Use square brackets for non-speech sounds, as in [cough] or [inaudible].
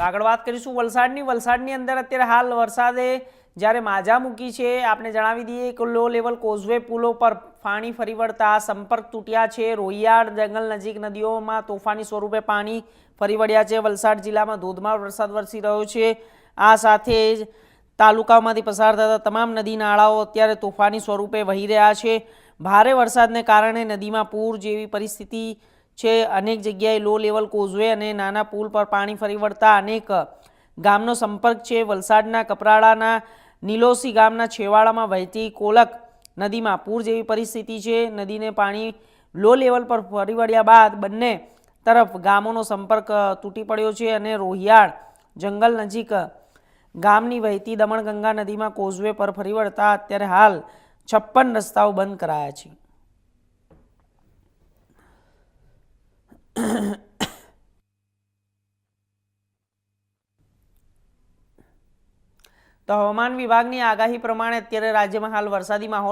આગળ વાત કરીશું વલસાડની. વલસાડની અંદર અત્યારે હાલ વરસાદે જ્યારે માજા મૂકી છે, આપણે જણાવી દઈએ કે લો લેવલ કોઝવે પુલો પર પાણી ફરી વળતા સંપર્ક તૂટ્યા છે. રોહિયાળ જંગલ નજીક નદીઓમાં તોફાની સ્વરૂપે પાણી ફરી વળ્યા છે. વલસાડ જિલ્લામાં ધોધમાર વરસાદ વરસી રહ્યો છે. આ સાથે જ તાલુકાઓમાંથી પસાર થતા તમામ નદી નાળાઓ અત્યારે તોફાની સ્વરૂપે વહી રહ્યા છે. ભારે વરસાદને કારણે નદીમાં પૂર જેવી પરિસ્થિતિ છે. અનેક જગ્યાએ લો લેવલ કોઝવે અને નાના પુલ પર પાણી ફરી વળતા અનેક ગામનો સંપર્ક છે. વલસાડના કપરાડાના નીલોસી ગામના છેવાડામાં વહેતી કોલક નદીમાં પૂર જેવી પરિસ્થિતિ છે. નદીને પાણી લો લેવલ પર ફરી વળ્યા બાદ બંને તરફ ગામોનો સંપર્ક તૂટી પડ્યો છે અને રોહિયાળ જંગલ નજીક ગામની વહેતી દમણગંગા નદીમાં કોઝવે પર ફરી વળતા અત્યારે હાલ છપ્પન રસ્તાઓ બંધ કરાયા છે. [coughs] તો હવામાન વિભાગની આગાહી પ્રમાણે અત્યારે રાજ્યમાં હાલ વરસાદી માહોલ